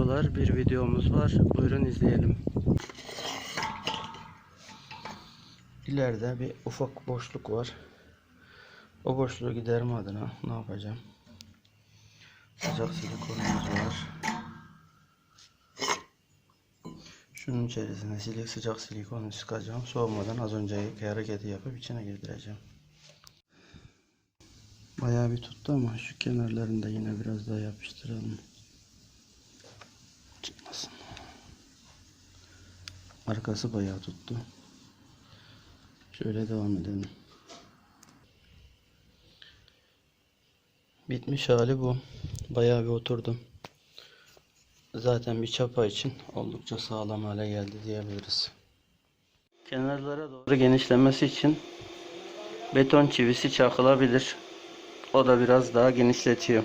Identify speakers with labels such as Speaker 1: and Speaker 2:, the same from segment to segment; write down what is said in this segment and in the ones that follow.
Speaker 1: Merhabalar, bir videomuz var. Buyurun izleyelim. İleride bir ufak boşluk var. O boşluğu giderme adına ne yapacağım? Sıcak silikonumuz var. Şunun içerisine silik sıcak silikonu sıkacağım. Soğumadan az önceki hareketi yapıp içine girdireceğim. Bayağı bir tuttu ama şu kenarlarında yine biraz daha yapıştıralım. Çıkmasın. Arkası bayağı tuttu. Şöyle devam edelim. Bitmiş hali bu. Bayağı bir oturdu. Zaten bir çapa için oldukça sağlam hale geldi diyebiliriz. Kenarlara doğru genişlemesi için beton çivisi çakılabilir. O da biraz daha genişletiyor.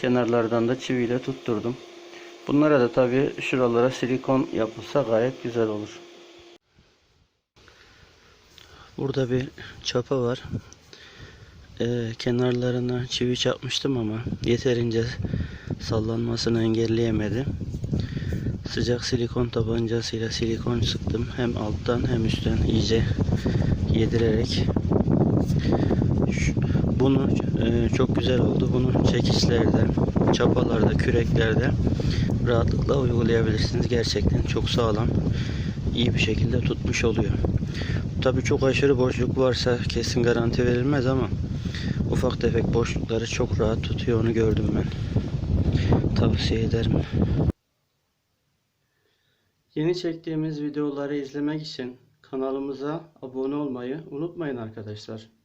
Speaker 1: Kenarlardan da çiviyle tutturdum. Bunlara da tabi şuralara silikon yapılsa gayet güzel olur. Burada bir çapa var. Ee, kenarlarına çivi çakmıştım ama yeterince sallanmasını engelleyemedi. Sıcak silikon tabancasıyla silikon sıktım. Hem alttan hem üstten iyice yedirerek. Şu- Bunu e, çok güzel oldu. Bunu çekişlerde, çapalarda, küreklerde rahatlıkla uygulayabilirsiniz. Gerçekten çok sağlam, iyi bir şekilde tutmuş oluyor. Tabii çok aşırı boşluk varsa kesin garanti verilmez ama ufak tefek boşlukları çok rahat tutuyor. Onu gördüm ben. Tavsiye ederim. Yeni çektiğimiz videoları izlemek için kanalımıza abone olmayı unutmayın arkadaşlar.